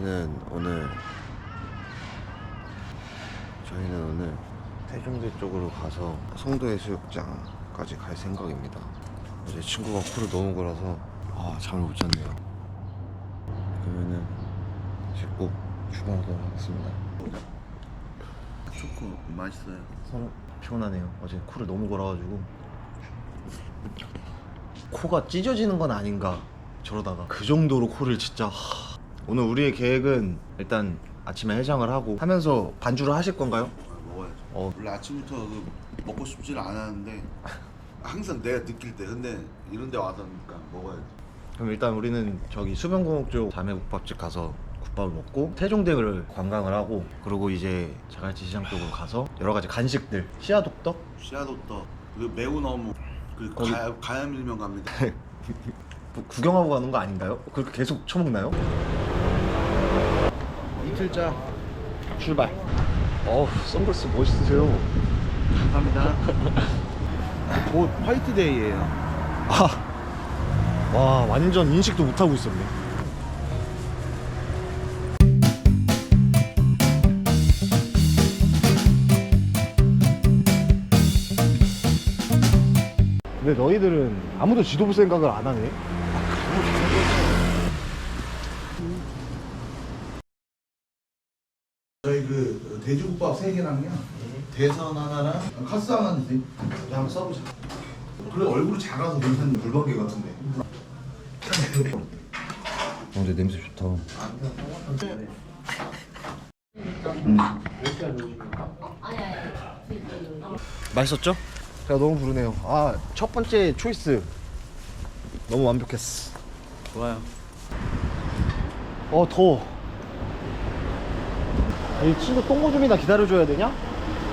저희는 오늘 저희는 오늘 태종대 쪽으로 가서 송도해수욕장까지 갈 생각입니다. 어제 친구가 코를 너무 골아서 아 잠을 못 잤네요. 그러면은 씻고 출발하도록 하겠습니다. 초코 맛있어요. 서로 피곤하네요. 어제 코를 너무 골아가지고 코가 찢어지는 건 아닌가 저러다가 그 정도로 코를 진짜 하... 오늘 우리의 계획은 일단 아침에 해장을 하고 하면서 반주를 하실 건가요? 아, 먹어야죠. 어. 원래 아침부터 그 먹고 싶지는 않았는데 항상 내가 느낄 때 근데 이런 데 와서 니까 먹어야지. 그럼 일단 우리는 저기 수변공원 쪽 자매국밥집 가서 국밥을 먹고 태종대를 관광을 하고 그리고 이제 자갈치 시장 쪽으로 가서 여러 가지 간식들 씨앗독떡 씨앗호떡 그 매운 어묵 그 거기- 가야 가야밀면 갑니다. 뭐 구경하고 가는 거 아닌가요? 그렇게 계속 처먹나요? 이틀자 출발. 어우 선글라스 멋있으세요. 감사합니다. 곧 화이트데이예요. 아, 와 완전 인식도 못 하고 있었네. 근데 너희들은 아무도 지도부 생각을 안 하네. 저희 그 돼지국밥 세 개랑요. 대선 하나랑 카스 하나 주세요. 한번 써보자. 그래 얼굴이 작아서 괜찮은 물방개 같은데. 어, 근데 냄새 좋다. 맛있었죠? 제가 너무 부르네요. 아, 첫 번째 초이스. 너무 완벽했어. 좋아요. 어, 더워. 아, 이 친구 똥오줌이나 기다려줘야 되냐?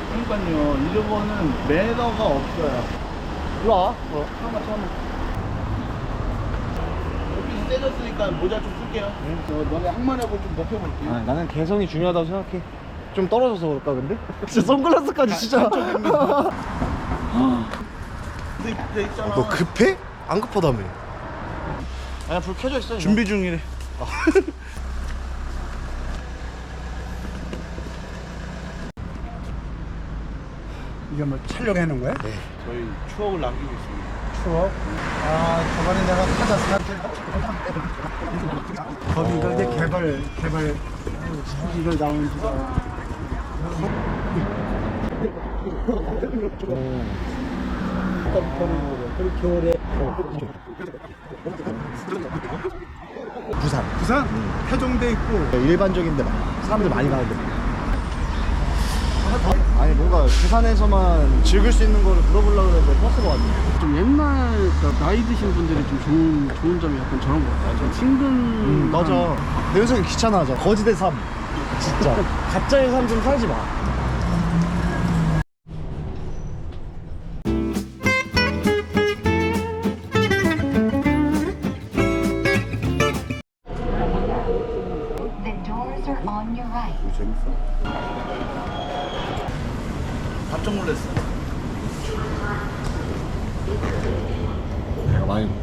그러니까요. 이런 거는 매너가 없어요. 일로 와. 어. 참아 참아. 여기 세졌으니까 모자 좀 쓸게요. 응? 저 너네 항만하고 좀 높여볼게요. 아, 나는 개성이 중요하다고 생각해. 좀 떨어져서 그럴까, 근데? 진짜 선글라스까지 진짜. 근데, 근데 있잖아. 너 급해? 안 급하다며. 아니야, 불 켜져 있어. 준비 중이래. 이게 뭐 촬영하는 거야? 네. 저희 추억을 남기고 있습니다. 추억? 아 저번에 내가 타자 사한테 거기가 이제 개발 개발 이걸 나온 지가 오래 부산. 부산 태종대 있고 일반적인데 막 사람들 많이 가는데 부산에서만 즐길 수 있는 거를 물어보려고 했는데 버스가 왔네 좀 옛날 그러니까 나이 드신 분들이 좀 좋은 좋은 점이 약간 저런 거 같아요. 좀 친근. 음 맞아. 내 현석이 귀찮아하자 거지대 삶 진짜. 가짜의 삶 좀 살지 마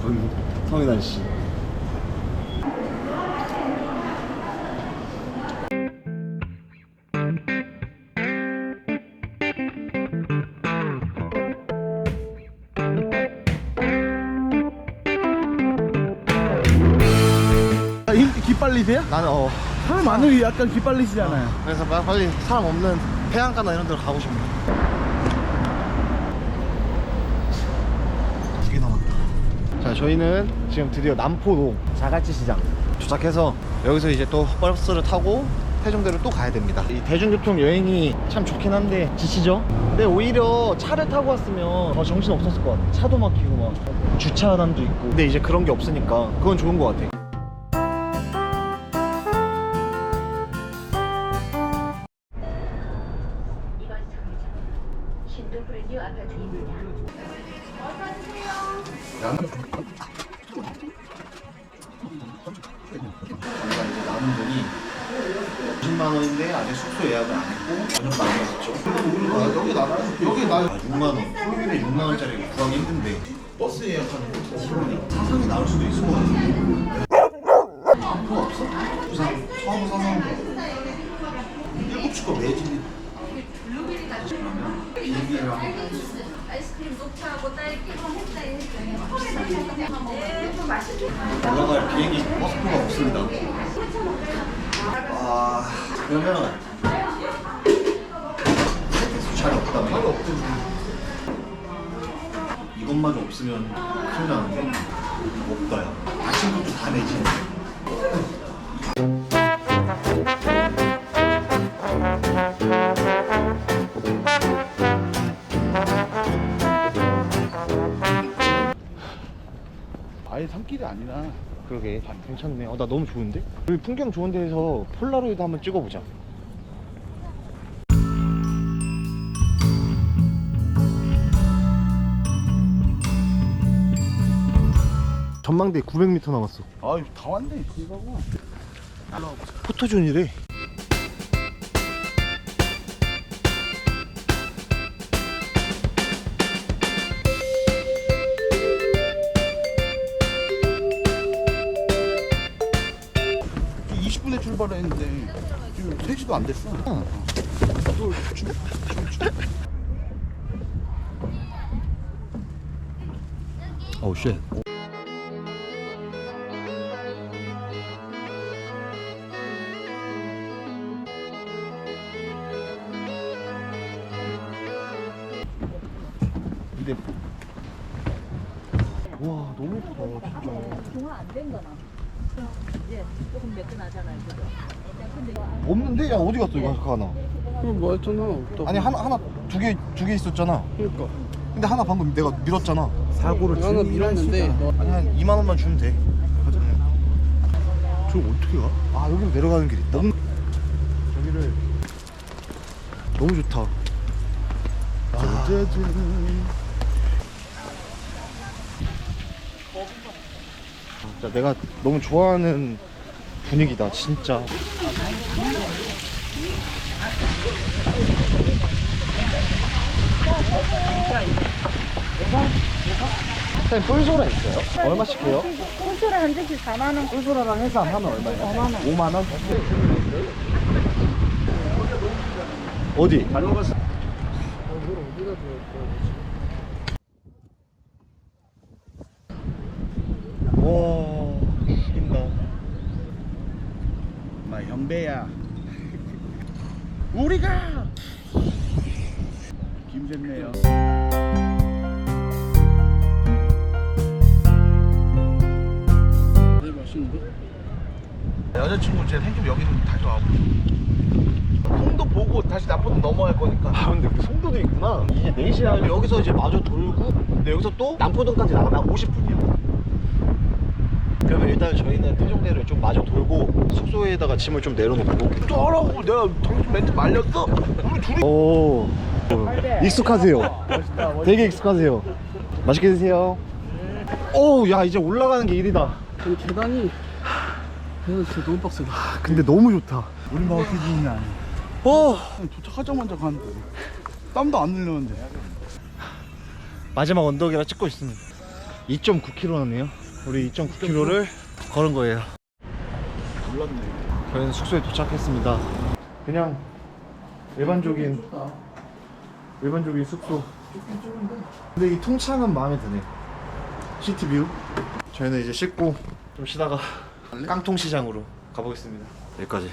본 성인환 씨. 기빨리세요? 나는 어. 사람 많으면 약간 기빨리시잖아요. 그래서 나 빨리 사람 없는 해안가나 이런 데로 가고 싶네 두 개 남았다 자 저희는 지금 드디어 남포동 자갈치 시장 도착해서 여기서 이제 또 버스를 타고 태종대로 또 가야 됩니다 이 대중교통 여행이 참 좋긴 한데 지치죠? 근데 오히려 차를 타고 왔으면 더 정신 없었을 것 같아 차도 막히고 막 주차함도 있고 근데 이제 그런 게 없으니까 그건 좋은 것 같아 신도브르뉴 아파트입니다. 남은 돈이 50만 원인데 아직 숙소 예약을 안 했고 저녁 남았었죠. 아, 여기 나 여기 나 아, 6만 원. 토요일에 6만 원짜리 구하기 힘든데 버스 예약하는 거. 사상이 나올 수도 있을 것 같은데. 그거 없어? 부산 하고 사서 일곱 시거 매진이 올라갈 비행기 버스표가 없습니다. 아 그러면 잘 없다며? 잘 없지. 이것마저 없으면 큰일 나는데 없다요. 아침부터 다 내지. 아예 산길이 아니라 그러게 괜찮네. 어, 나 너무 좋은데? 우리 풍경 좋은 데에서 폴라로이드 한번 찍어보자. 전망대 900m 남았어. 아유 다 왔네 이거고 포토존이래. 20분에 출발했는데 지금 3시도 안 됐어 어우 쉣. 근데 와 너무 예쁘다 진짜. 동화 안된 거나. 이제 조금 매끈하잖아요, 그죠? 야, 근데 없는데 야 어디 갔어 이거 하나? 그거 뭐 했잖아. 없다고. 아니 하나 하나 두 개 두 개 있었잖아. 그러니까. 근데 하나 방금 내가 밀었잖아. 사고를 하나 치는 이런 밀었는데. 너 아니 한 2만 원만 주면 돼. 가자. 저 어떻게 가? 아 여기로 내려가는 길 있다. 여기를 너무 좋다. 짜자잔. 진짜 내가 너무 좋아하는 분위기다 진짜. 사장님 뿔소라 있어요? 얼마씩 해요? 콘소라 한 대씩 4만 원. 뿔소라랑 해서 하면 얼마예요? 5만 원. 5만 원? 어디? 와, 죽인다. 마 형배야. 우리가! 김됐네요. 되게 맛있는데? 여자친구 제 생김 여기는 다시 와보고 송도 보고 다시 나포도 넘어갈 거니까. 아 근데 그 송도도 있구나. 이제 4시에 하면 여기서 이제 마저 돌고 근데 여기서 또 남포동까지 나가면 50분이야 그러면 일단 저희는 태종대를 좀 마저 돌고 숙소에다가 짐을 좀 내려놓고. 또 하라고 내가 당신 멘트 말렸어? 우리 둘이 오. 익숙하세요. 되게 익숙하세요. 맛있게 드세요. 오야 이제 올라가는 게 일이다. 근데 계단이 계단 진짜 너무 빡세다. 근데 너무 좋다. 우리 마을 기준이 아니야. 어! 도착하자마자 가는데 땀도 안 흘렸는데. 마지막 언덕이라 찍고 있습니다. 2.9km네요 우리 2.9km를 걸은 거예요 몰랐네 저희는 숙소에 도착했습니다. 그냥 일반적인 일반적인 숙소. 근데 이 통창은 마음에 드네. 시티뷰. 저희는 이제 씻고 좀 쉬다가 깡통 시장으로 가보겠습니다. 여기까지.